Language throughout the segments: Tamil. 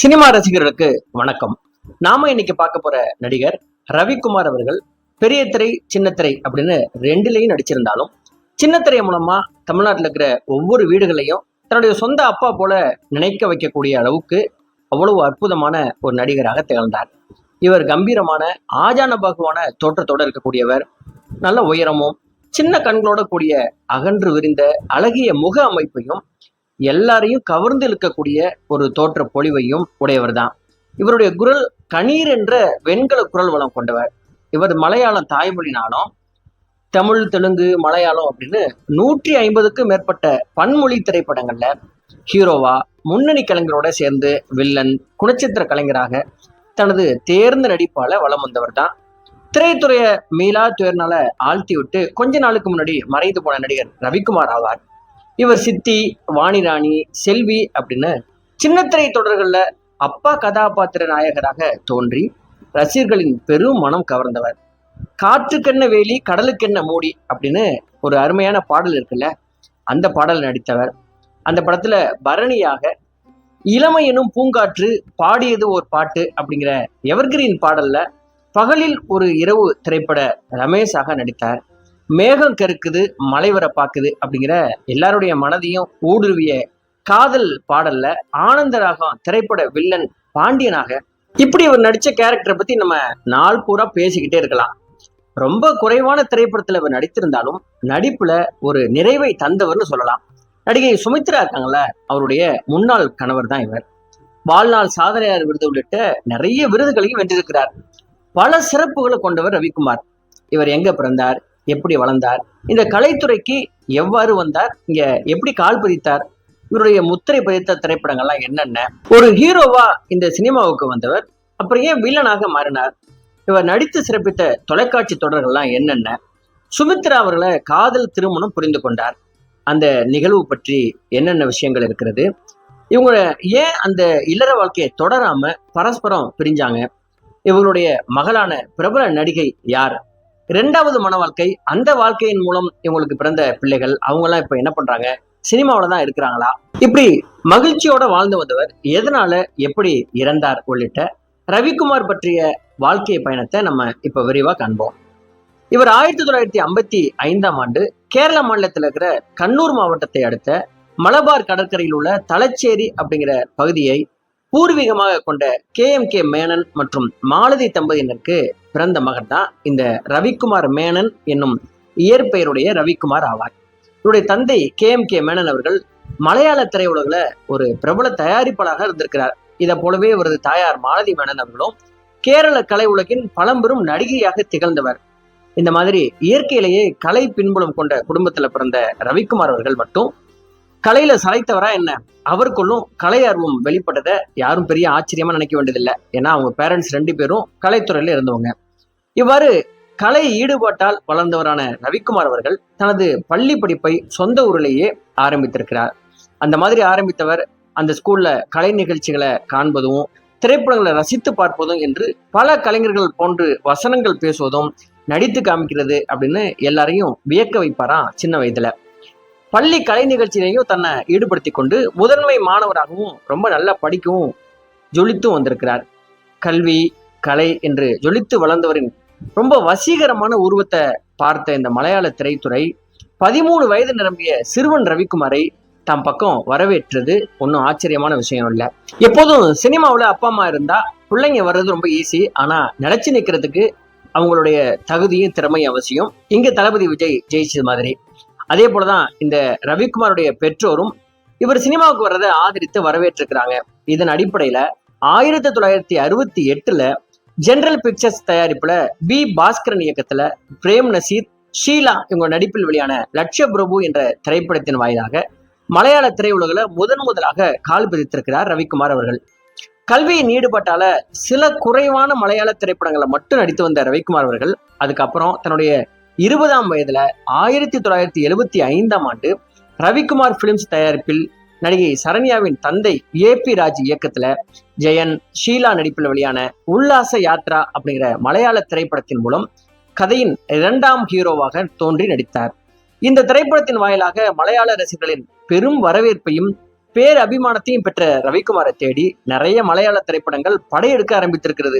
சினிமா ரசிகர்களுக்கு வணக்கம். நாம இன்னைக்கு பார்க்க போற நடிகர் ரவிக்குமார் அவர்கள் பெரிய திரை சின்னத்திரை அப்படின்னு ரெண்டுலையும் நடிச்சிருந்தாலும் சின்னத்திரை மூலமா தமிழ்நாட்டில் இருக்கிற ஒவ்வொரு வீடுகளையும் தன்னுடைய சொந்த அப்பா போல நினைக்க வைக்கக்கூடிய அளவுக்கு அவ்வளவு அற்புதமான ஒரு நடிகராக திகழ்ந்தார். இவர் கம்பீரமான ஆஜான பகுவான தோற்றத்தோட இருக்கக்கூடியவர். நல்ல உயரமும் சின்ன கண்களோட கூடிய அகன்று விரிந்த அழகிய முக அமைப்பையும் எல்லாரையும் கவர்ந்து இழுக்கக்கூடிய ஒரு தோற்ற பொழிவையும் உடையவர் தான் இவருடைய குரல் கணீர் என்ற வெண்கல குரல் வளம் கொண்டவர். இவர் மலையாளம் தாய்மொழினாலும் தமிழ் தெலுங்கு மலையாளம் அப்படின்னு நூற்றி ஐம்பதுக்கும் மேற்பட்ட பன்மொழி திரைப்படங்கள்ல ஹீரோவா முன்னணி கலைஞரோட சேர்ந்து வில்லன் குணச்சித்திர கலைஞராக தனது தேர்ந்த நடிப்பால வலம் வந்தவர் தான் திரைத்துறையை மீளா துயர்னால ஆழ்த்தி விட்டு கொஞ்ச நாளுக்கு முன்னாடி மறைந்து போன நடிகர் ரவிக்குமார் ஆவார். இவர் சித்தி வாணிராணி செல்வி அப்படின்னு சின்னத்திரை தொடர்களில் அப்பா கதாபாத்திர நாயகராக தோன்றி ரசிகர்களின் பெரும் மனம் கவர்ந்தவர். காற்றுக்கென்ன வேலி கடலுக்கென்ன மூடி அப்படின்னு ஒரு அருமையான பாடல் இருக்குல்ல அந்த பாடல் நடித்தவர். அந்த படத்துல பரணியாக இளமை எனும் பூங்காற்று பாடியது ஒரு பாட்டு அப்படிங்கிற எவர்கிரீன் பாடல்ல பகலில் ஒரு இரவு திரைப்பட ரமேஷாக நடித்தார். மேகம் கருக்குது மலை வர பாக்குது அப்படிங்கிற எல்லாருடைய மனதையும் ஊடுருவிய காதல் பாடல்ல ஆனந்த ராகம் திரைப்பட வில்லன் பாண்டியனாக இப்படி இவர் நடிச்ச கேரக்டரை பத்தி நம்ம நாள் பூரா பேசிக்கிட்டே இருக்கலாம். ரொம்ப குறைவான திரைப்படத்துல இவர் நடித்திருந்தாலும் நடிப்புல ஒரு நிறைவை தந்தவர்னு சொல்லலாம். நடிகை சுமித்ரா இருக்காங்கல்ல அவருடைய முன்னாள் கணவர் தான் இவர். வாழ்நாள் சாதனையார் விருது உள்ளிட்ட நிறைய விருதுகளையும் வென்றிருக்கிறார். பல சிறப்புகளை கொண்டவர் ரவிக்குமார். இவர் எங்க பிறந்தார்? எப்படி வளர்ந்தார்? இந்த கலைத்துறைக்கு எவ்வாறு வந்தார்? இங்க எப்படி கால் பதித்தார்? இவருடைய முத்திரை பதித்த திரைப்படங்கள்லாம் என்னென்ன? ஒரு ஹீரோவா இந்த சினிமாவுக்கு வந்தவர் அப்புறம் ஏன் வில்லனாக மாறினார்? இவர் நடித்து சிறப்பித்த தொலைக்காட்சி தொடர்கள்லாம் என்னென்ன? சுமித்ரா அவர்களை காதல் திருமணம் புரிந்து கொண்டார். அந்த நிகழ்வு பற்றி என்னென்ன விஷயங்கள் இருக்கிறது? இவங்க ஏன் அந்த இல்லற வாழ்க்கையை தொடராம பரஸ்பரம் பிரிஞ்சாங்க? இவங்களுடைய மகளான பிரபல நடிகை யார்? இரண்டாவது மன வாழ்க்கை அந்த வாழ்க்கையின் மூலம் இவங்களுக்கு பிறந்த பிள்ளைகள் அவங்கெல்லாம் இப்ப என்ன பண்றாங்க? சினிமாவில தான் இருக்கிறாங்களா? இப்படி மகிழ்ச்சியோட வாழ்ந்து வந்தவர் எதனால எப்படி இறந்தார் உள்ளிட்ட ரவிக்குமார் பற்றிய வாழ்க்கை பயணத்தை நம்ம இப்ப விரிவா காண்போம். இவர் ஆயிரத்தி தொள்ளாயிரத்தி ஐம்பத்தி ஐந்தாம் ஆண்டு கேரள மாநிலத்தில் இருக்கிற கண்ணூர் மாவட்டத்தை அடுத்த மலபார் கடற்கரையில் உள்ள தலச்சேரி அப்படிங்கிற பகுதியை பூர்வீகமாக கொண்ட கே எம் கே மேனன் மற்றும் மாலதி தம்பதியினருக்கு பிறந்த மகன் தான் இந்த ரவிக்குமார் மேனன் என்னும் இயற்பெயருடைய ரவிக்குமார் ஆவார். இவருடைய தந்தை கே எம் கே மேனன் அவர்கள் மலையாள திரையுலகில் ஒரு பிரபல தயாரிப்பாளராக இருந்திருக்கிறார். இதை போலவே இவரது தாயார் மாலதி மேனன் அவர்களும் கேரள கலை உலகின் பழம்பெரும் நடிகையாக திகழ்ந்தவர். இந்த மாதிரி இயற்கையிலேயே கலை பின்புலம் கொண்ட குடும்பத்துல பிறந்த ரவிக்குமார் அவர்கள் மட்டும் கலையில சளைத்தவரா என்ன? அவருக்குள்ளும் கலை ஆர்வம் வெளிப்பட்டதை யாரும் பெரிய ஆச்சரியமா நினைக்க வேண்டியதில்லை. ஏன்னா அவங்க பேரண்ட்ஸ் ரெண்டு பேரும் கலைத்துறையில இருந்தவங்க. இவ்வாறு கலை ஈடுபாட்டால் வளர்ந்தவரான ரவிக்குமார் அவர்கள் தனது பள்ளி படிப்பை சொந்த ஊரிலேயே ஆரம்பித்திருக்கிறார். அந்த மாதிரி ஆரம்பித்தவர் அந்த ஸ்கூல்ல கலை நிகழ்ச்சிகளை காண்பதும் திரைப்படங்களை ரசித்து பார்ப்பதும் என்று பல கலைஞர்கள் போன்று வசனங்கள் பேசுவதும் நடித்து காமிக்கிறது அப்படின்னு எல்லாரையும் வியக்க வைப்பாராம் சின்ன வயதுல. பள்ளி கலை நிகழ்ச்சியிலையும் தன்னை ஈடுபடுத்தி கொண்டு முதன்மை மாணவராகவும் ரொம்ப நல்லா படிக்கவும் ஜொலித்தும் வந்திருக்கிறார். கல்வி கலை என்று ஜொலித்து வளர்ந்தவரின் ரொம்ப வசீகரமான உருவத்தை பார்த்த இந்த மலையாள திரைத்துறை பதிமூணு வயது நிரம்பிய சிறுவன் ரவிக்குமாரை தம் பக்கம் வரவேற்றது. ஒன்றும் ஆச்சரியமான விஷயம் இல்லை. எப்போதும் சினிமாவில் அப்பா அம்மா இருந்தா பிள்ளைங்க வர்றது ரொம்ப ஈஸி ஆனா நிலைச்சு நிற்கிறதுக்கு அவங்களுடைய தகுதியும் திறமையும் அவசியம். இங்க தளபதி விஜய் ஜெயிச்சது மாதிரி. அதே போலதான் இந்த ரவிக்குமாருடைய பெற்றோரும் இவர் சினிமாவுக்கு வர்றதை ஆதரித்து வரவேற்றிருக்கிறாங்க. இதன் அடிப்படையில ஆயிரத்தி தொள்ளாயிரத்தி அறுபத்தி எட்டுல ஜென்ரல் பிக்சர்ஸ் தயாரிப்புல பி பாஸ்கரன் இயக்கத்துல பிரேம் நசீர் ஷீலா இவங்க நடிப்பில் வெளியான லட்ச பிரபு என்ற திரைப்படத்தின் வாயிலாக மலையாள திரையுலகில் முதன் முதலாக கால் பதித்திருக்கிறார் ரவிக்குமார் அவர்கள். கல்வியின் ஈடுபட்டால சில குறைவான மலையாள திரைப்படங்களை மட்டும் நடித்து வந்த ரவிக்குமார் அவர்கள் அதுக்கப்புறம் தன்னுடைய இருபதாம் வயதுல ஆயிரத்தி தொள்ளாயிரத்தி எழுபத்தி ஐந்தாம் ஆண்டு ரவிக்குமார் பிலிம்ஸ் தயாரிப்பில் நடிகை சரண்யாவின் தந்தை ஏ பி ராஜ் இயக்கத்துல ஜெயன் ஷீலா நடிப்பில் வெளியான உல்லாச யாத்ரா அப்படிங்கிற மலையாள திரைப்படத்தின் மூலம் கதையின் இரண்டாம் ஹீரோவாக தோன்றி நடித்தார். இந்த திரைப்படத்தின் வாயிலாக மலையாள ரசிகர்களின் பெரும் வரவேற்பையும் பேர் அபிமானத்தையும் பெற்ற ரவிக்குமாரை தேடி நிறைய மலையாள திரைப்படங்கள் படையெடுக்க ஆரம்பித்திருக்கிறது.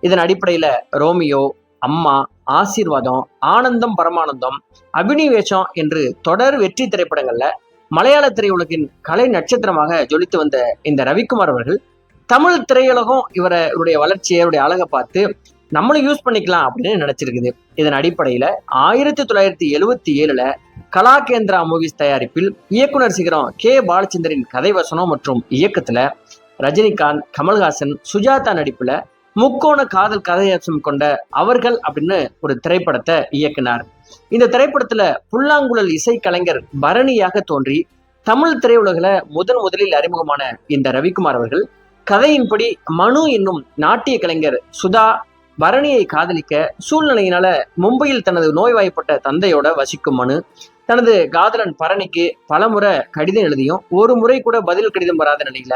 இதன் அடிப்படையில ரோமியோ அம்மா ஆசீர்வாதம் ஆனந்தம் பரமானந்தம் அபினிவேஷம் என்று தொடர் வெற்றி திரைப்படங்கள்ல மலையாள திரையுலகின் கலை நட்சத்திரமாக ஜொலித்து வந்த இந்த ரவிக்குமார் அவர்கள் தமிழ் திரையுலகம் இவரை இவருடைய வளர்ச்சியை இவருடைய அழகை பார்த்து நம்மளும் யூஸ் பண்ணிக்கலாம் அப்படின்னு நினைச்சிருக்குது. இதன் அடிப்படையில ஆயிரத்தி தொள்ளாயிரத்தி எழுவத்தி ஏழுல கலாகேந்திரா மூவிஸ் தயாரிப்பில் இயக்குனர் சிகரம் கே. பாலச்சந்தரின் கதை வசனம் மற்றும் இயக்கத்துல ரஜினிகாந்த் கமல்ஹாசன் சுஜாதா நடிப்புல முக்கோண காதல் கதையம்சம் கொண்ட அவர்கள் அப்படின்னு ஒரு திரைப்படத்தை இயக்கினார். இந்த திரைப்படத்துல புல்லாங்குழல் இசை கலைஞர் பரணியாக தோன்றி தமிழ் திரையுலகில முதன் முதலில் அறிமுகமான இந்த ரவிக்குமார் அவர்கள் கதையின்படி மனு என்னும் நாட்டிய கலைஞர் சுதா பரணியை காதலிக்க சூழ்நிலையினால மும்பையில் தனது நோய்வாய்ப்பட்ட தந்தையோட வசிக்கும் மனு தனது காதலன் பரணிக்கு பலமுறை கடிதம் எழுதியும் ஒரு முறை கூட பதில் கடிதம் வராத நிலையில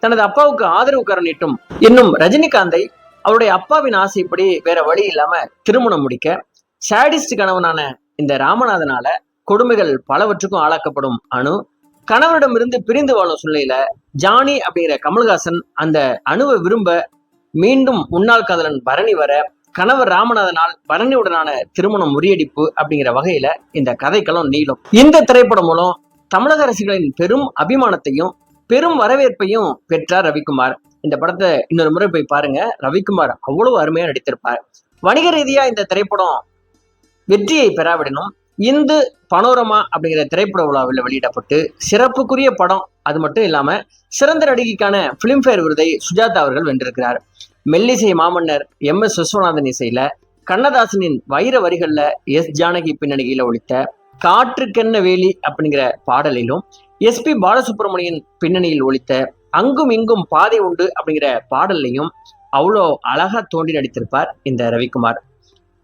தனது அப்பாவுக்கு ஆதரவு கரணிட்டும் இன்னும் ரஜினிகாந்தை அவருடைய அப்பாவின் ஆசைப்படி வேற வழி இல்லாம திருமணம் முடிக்க சாடிஸ்ட் கணவனான இந்த ராமநாதனால கொடுமைகள் பலவற்றுக்கும் ஆளாக்கப்படும் அணு. கணவரிடமிருந்து பிரிந்து வாழும் சூழ்நிலையில ஜானி அப்படிங்கிற கமல்ஹாசன் அந்த அணுவை விரும்ப மீண்டும் முன்னாள் காதலன் பரணி வர கணவர் ராமநாதனால் பரணியுடனான திருமணம் முறியடிப்பு அப்படிங்கிற வகையில இந்த கதைக்களம் நீளும். இந்த திரைப்படம் மூலம் தமிழக ரசிகர்களின் பெரும் அபிமானத்தையும் பெரும் வரவேற்பையும் பெற்றார் ரவிக்குமார். இந்த படத்தை இன்னொரு முறை போய் பாருங்க. ரவிக்குமார் அவ்வளவு அருமையா நடித்திருப்பார். வணிக ரீதியா இந்த திரைப்படம் வெற்றியை பெறாவிடனும் இந்து பனோரமா அப்படிங்கிற திரைப்பட விழாவில் வெளியிடப்பட்டு சிறப்புக்குரிய படம் அது மட்டும் இல்லாம சிறந்த நடிகைக்கான பிலிம்பேர் விருதை சுஜாதா அவர்கள் வென்றிருக்கிறார். மெல்லிசை மாமன்னர் எம் எஸ் விஸ்வநாதன் இசையில கண்ணதாசனின் வைர வரிகளில் எஸ் ஜானகி பின்னணியில் ஒழித்த காற்றுக்கென்ன வேலி அப்படிங்கிற பாடலிலும் எஸ்பி பாலசுப்ரமணியன் பின்னணியில் ஒழித்த அங்கும் இங்கும் பாதை உண்டு அப்படிங்கிற பாடல்லையும் அவ்வளோ அழகா தோண்டி நடித்திருப்பார் இந்த ரவிக்குமார்.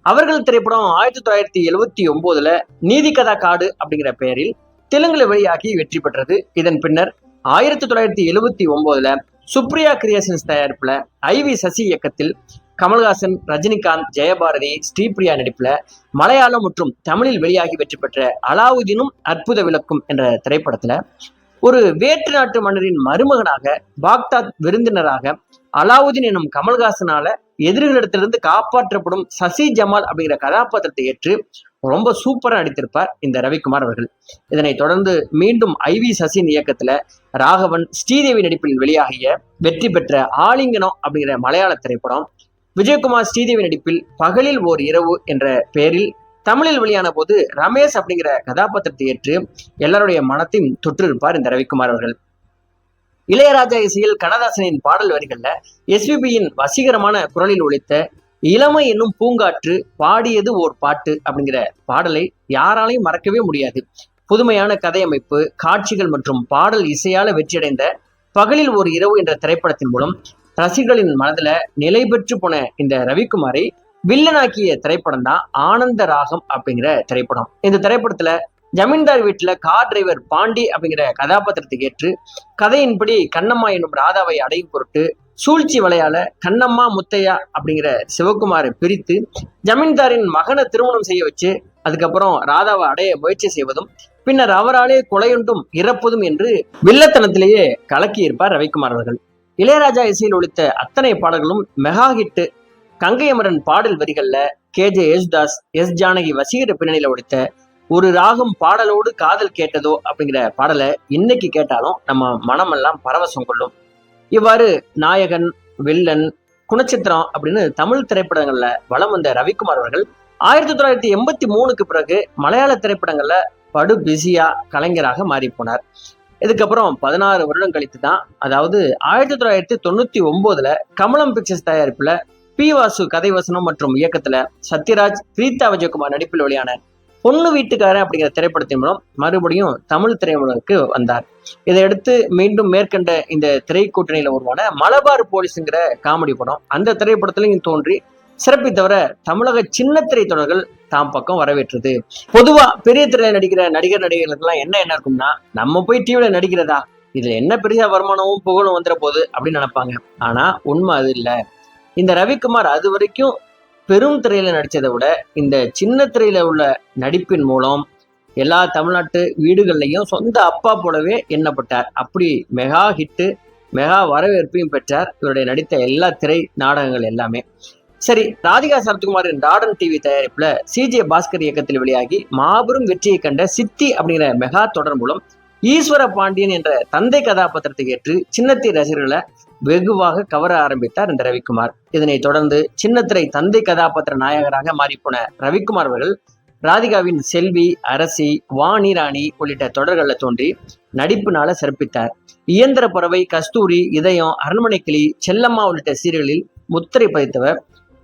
அவர்கள் திரைப்படம் ஆயிரத்தி தொள்ளாயிரத்தி எழுவத்தி ஒன்பதுல நீதி கதா காடு அப்படிங்கிற பெயரில் தெலுங்குல வெளியாகி வெற்றி பெற்றது. இதன் பின்னர் ஆயிரத்தி தொள்ளாயிரத்தி எழுவத்தி ஒன்பதுல சுப்ரியா கிரியேஷன்ஸ் தயாரிப்புல ஐ வி சசி இயக்கத்தில் கமல்ஹாசன் ரஜினிகாந்த் ஜெயபாரதி ஸ்ரீபிரியா நடிப்புல மலையாளம் மற்றும் தமிழில் வெளியாகி வெற்றி பெற்ற அலாவுதீனும் அற்புத விளக்கும் என்ற திரைப்படத்துல ஒரு வேற்று நாட்டு மன்னரின் மருமகனாக பாக்தாத் விருந்தினராக அலாவுதீன் எனும் கமல்ஹாசனால எதிரிகளிடத்திலிருந்து காப்பாற்றப்படும் சசி ஜமால் அப்படிங்கிற கதாபாத்திரத்தை ஏற்று ரொம்ப சூப்பரா நடித்திருப்பார் இந்த ரவிக்குமார் அவர்கள். இதனை தொடர்ந்து மீண்டும் ஐ வி சசின் இயக்கத்துல ராகவன் ஸ்ரீதேவி நடிப்பில் வெளியாகிய வெற்றி பெற்ற ஆலிங்கனம் அப்படிங்கிற மலையாள திரைப்படம் விஜயகுமார் ஸ்ரீதேவி நடிப்பில் பகலில் ஓர் இரவு என்ற பெயரில் தமிழில் வெளியான போது ரமேஷ் அப்படிங்கிற கதாபாத்திரத்தை ஏற்று எல்லாருடைய மனத்தையும் தொற்றிருப்பார் இந்த ரவிக்குமார் அவர்கள். இளையராஜா இசையில் கண்ணதாசனின் பாடல் வரிகள்ல எஸ்பிபியின் வசீகரமான குரலில் ஒழித்த இளமை என்னும் பூங்காற்று பாடியது ஓர் பாட்டு அப்படிங்கிற பாடலை யாராலையும் மறக்கவே முடியாது. புதுமையான கதையமைப்பு காட்சிகள் மற்றும் பாடல் இசையால வெற்றியடைந்த பகலில் ஒரு இரவு என்ற திரைப்படத்தின் மூலம் ரசிகர்களின் மனதுல நிலை பெற்று போன இந்த ரவிக்குமாரை வில்லனாக்கிய திரைப்படம் தான் ஆனந்த ராகம் அப்படிங்கிற திரைப்படம். இந்த திரைப்படத்துல ஜமீன்தார் வீட்டுல கார் டிரைவர் பாண்டி அப்படிங்கிற கதாபாத்திரத்தை ஏற்று கதையின்படி கண்ணம்மா என்னும் ராதாவை அடையும் பொருட்டு சூழ்ச்சி வலையால கண்ணம்மா முத்தையா அப்படிங்கிற சிவகுமாரை பிரித்து ஜமீன்தாரின் மகனை திருமணம் செய்ய வச்சு அதுக்கப்புறம் ராதாவை அடைய முயற்சி செய்வதும் பின்னர் அவராலே கொலையுண்டும் இறப்பதும் என்று வில்லத்தனத்திலேயே கலக்கியிருப்பார் ரவிக்குமார் அவர்கள். இளையராஜா இசையில் ஒழித்த அத்தனை பாடல்களும் மெகா ஹிட்டு கங்கை அமரன் பாடல் வரிகள்ல K J Yesudas S Janaki வசீகர பின்னணியில ஒழித்த ஒரு ராகம் பாடலோடு காதல் கேட்டதோ அப்படிங்கிற பாடலை இன்னைக்கு கேட்டாலும் நம்ம மனமெல்லாம் பரவசம் கொள்ளும். இவ்வாறு நாயகன் வில்லன் குணச்சித்திரம் அப்படின்னு தமிழ் திரைப்படங்கள்ல வலம் வந்த ரவிக்குமார் அவர்கள் ஆயிரத்தி தொள்ளாயிரத்தி எண்பத்தி மூணுக்கு பிறகு மலையாள திரைப்படங்கள்ல படு பிஸியா கலைஞராக மாறி போனார் இதுக்கப்புறம் பதினாறு வருடம் கழித்து தான் அதாவது ஆயிரத்தி தொள்ளாயிரத்தி தொண்ணூத்தி ஒன்பதுல கமலம் பிக்சர்ஸ் தயாரிப்புல பி வாசு கதை வசனம் மற்றும் இயக்கத்துல சத்யராஜ் பிரீதா விஜயகுமார் நடிப்பில் வெளியான பொண்ணு வீட்டுக்காரன் அப்படிங்கிற திரைப்படத்தின் மூலம் மறுபடியும் தமிழ் திரைப்படத்துக்கு வந்தார். இதையடுத்து மீண்டும் மேற்கண்ட இந்த திரைக்கூட்டணியில உருவான மலபார் போலீஸுங்கிற காமெடி படம் அந்த திரைப்படத்திலையும் தோன்றி சிறப்பித்தவர தமிழக சின்ன திரைத்தொடர்கள் தாம் பக்கம் வரவேற்றது. பொதுவா பெரிய திரையில நடிக்கிற நடிகர் நடிகர்களுக்கெல்லாம் என்ன என்ன இருக்கும்னா நம்ம போய் டிவில நடிக்கிறதா? இதுல என்ன பெரிய வருமானமும் புகழும் வந்துட போகுது அப்படின்னு நினைப்பாங்க. ஆனா உண்மை அது இல்ல. இந்த ரவிக்குமார் அது வரைக்கும் பெரும் திரையில நடிச்சதை விட இந்த சின்ன திரையில உள்ள நடிப்பின் மூலம் எல்லா தமிழ்நாட்டு வீடுகள்லையும் சொந்த அப்பா போலவே எண்ணப்பட்டார். அப்படி மெகா ஹிட்டு மெகா வரவேற்பையும் பெற்றார். இவருடைய நடித்த எல்லா திரை நாடகங்கள் எல்லாமே. சரி ராதிகா சரத்குமாரின் டார்டன் டிவி தயாரிப்புல சிஜே பாஸ்கர் இயக்கத்தில் வெளியாகி மாபெரும் வெற்றியை கண்ட சித்தி அப்படிங்கிற மெகா தொடர் மூலம் ஈஸ்வர பாண்டியன் என்ற தந்தை கதாபாத்திரத்தை ஏற்று சின்னத்தை ரசிகர்களை வெகுவாக கவர ஆரம்பித்தார் இந்த ரவிக்குமார். இதனைத் தொடர்ந்து சின்னத்திரை தந்தை கதாபாத்திர நாயகராக மாறிப்போன ரவிக்குமார் அவர்கள் ராதிகாவின் செல்வி அரசி வாணி ராணி உள்ளிட்ட தொடர்களில் தோன்றி நடிப்புனால சிறப்பித்தார். இயந்திர பறவை கஸ்தூரி இதயம் அரண்மனை கிளி செல்லம்மா உள்ளிட்ட சீரியலில் முத்திரை பதித்தவர்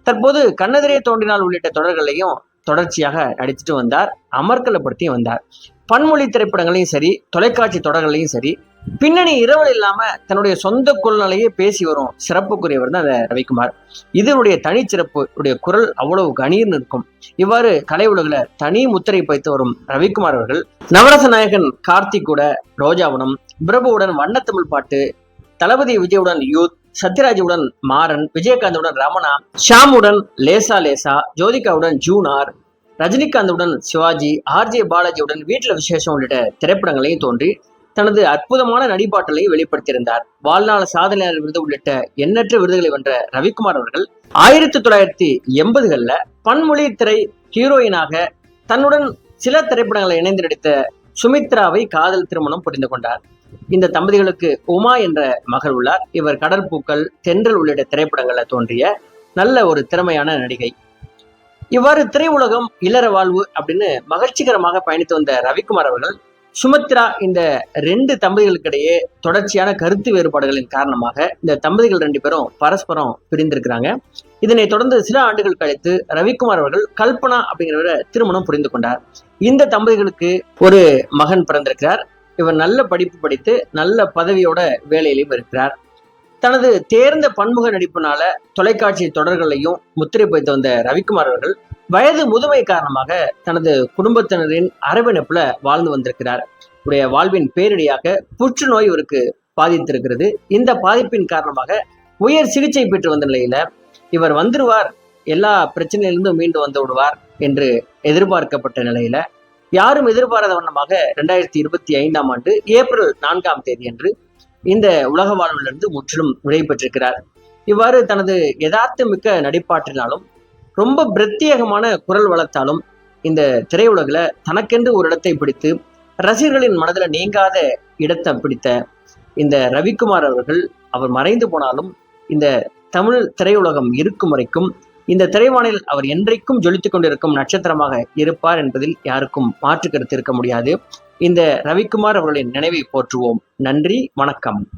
தற்போது கண்ணெதிரே தோன்றினால் உள்ளிட்ட தொடர்களையும் தொடர்ச்சியாக நடித்துட்டு வந்தார் அமர்க்கலப்படுத்தியும் வந்தார். பன்மொழி திரைப்படங்களையும் சரி தொலைக்காட்சி தொடர்களையும் சரி பின்னணி இரவல் இல்லாம தன்னுடைய சொந்த குரல்நிலையே பேசி வரும் சிறப்புக்குரியவர் தான் அந்த ரவிக்குமார். இதனுடைய தனிச்சிறப்பு உடைய குரல் அவ்வளவு கணீர்னு இருக்கும் இவ்வாறு கலை உலகில தனி முத்திரை பைத்து வரும் ரவிக்குமார் அவர்கள் நவரச நாயகன் கார்த்திக் கூட ரோஜாவனம் பிரபுவுடன் வண்ணத்தமிழ் பாட்டு தளபதி விஜயுடன் யூத் சத்யராஜுடன் மாறன் விஜயகாந்துடன் ரமணா ஷாமுடன் லேசா லேசா ஜோதிகாவுடன் ஜூனார் ரஜினிகாந்துடன் சிவாஜி ஆர்ஜே பாலாஜியுடன் வீட்டில் விசேஷம் உள்ளிட்ட திரைப்படங்களையும் தோன்றி தனது அற்புதமான நடிப்பாற்றலையும் வெளிப்படுத்தியிருந்தார். வாழ்நாள் சாதனையாளர் விருது உள்ளிட்ட எண்ணற்ற விருதுகளை வென்ற ரவிக்குமார் அவர்கள் ஆயிரத்தி தொள்ளாயிரத்தி எண்பதுகளில் பன்மொழி திரை ஹீரோயினாக தன்னுடன் சில திரைப்படங்களை இணைந்து நடித்த சுமித்ராவை காதல் திருமணம் புரிந்து கொண்டார். இந்த தம்பதிகளுக்கு உமா என்ற மகள் உள்ளார். இவர் கடற்பூக்கள் தென்றல் உள்ளிட்ட திரைப்படங்களில் தோன்றிய நல்ல ஒரு திறமையான நடிகை. இவ்வாறு திரையுலகம் இல்லற வாழ்வு அப்படின்னு மகிழ்ச்சிகரமாக பயணித்து வந்த ரவிக்குமார் அவர்கள் சுமித்ரா இந்த ரெண்டு தம்பதிகளுக்கிடையே தொடர்ச்சியான கருத்து வேறுபாடுகளின் காரணமாக இந்த தம்பதிகள் ரெண்டு பேரும் பரஸ்பரம் பிரிந்திருக்கிறாங்க. இதனை தொடர்ந்து சில ஆண்டுகள் கழித்து ரவிக்குமார் அவர்கள் கல்பனா அப்படிங்கிறவரை திருமணம் புரிந்து கொண்டார். இந்த தம்பதிகளுக்கு ஒரு மகன் பிறந்திருக்கிறார். இவர் நல்ல படிப்பு படித்து நல்ல பதவியோட வேலையிலையும் இருக்கிறார். தனது தேர்ந்த பன்முக நடிப்புனால தொலைக்காட்சி தொடர்களையும் முத்திரை பதித்து வந்த ரவிக்குமார் அவர்கள் வயது முதுமை காரணமாக தனது குடும்பத்தினரின் அரவணைப்புல வாழ்ந்து வந்திருக்கிறார். உடைய வாழ்வின் பேரிடியாக புற்றுநோய் இவருக்கு பாதித்திருக்கிறது. இந்த பாதிப்பின் காரணமாக உயர் சிகிச்சை பெற்று வந்த நிலையில இவர் வந்துருவார் எல்லா பிரச்சனையிலிருந்தும் மீண்டு வந்து விடுவார் என்று எதிர்பார்க்கப்பட்ட நிலையில யாரும் எதிர்பாராத வண்ணமாக ரெண்டாயிரத்தி இருபத்தி ஐந்தாம் ஆண்டு ஏப்ரல் நான்காம் தேதி அன்று இந்த உலக வாழ்விலிருந்து முற்றிலும் விடை பெற்றிருக்கிறார். இவ்வாறு தனது யதார்த்தமிக்க நடிப்பாற்றினாலும் ரொம்ப பிரத்யேகமான குரல் வளர்த்தாலும் இந்த திரையுலகில் தனக்கென்று ஒரு இடத்தை பிடித்து ரசிகர்களின் மனதில் நீங்காத இடத்தை பிடித்த இந்த ரவிக்குமார் அவர்கள் அவர் மறைந்து போனாலும் இந்த தமிழ் திரையுலகம் இருக்கும் வரைக்கும் இந்த திரைவானில் அவர் என்றைக்கும் ஜொலித்துக் கொண்டிருக்கும் நட்சத்திரமாக இருப்பார் என்பதில் யாருக்கும் மாற்று கருத்து இருக்க முடியாது. இந்த ரவிக்குமார் அவர்களின் நினைவை போற்றுவோம். நன்றி வணக்கம்.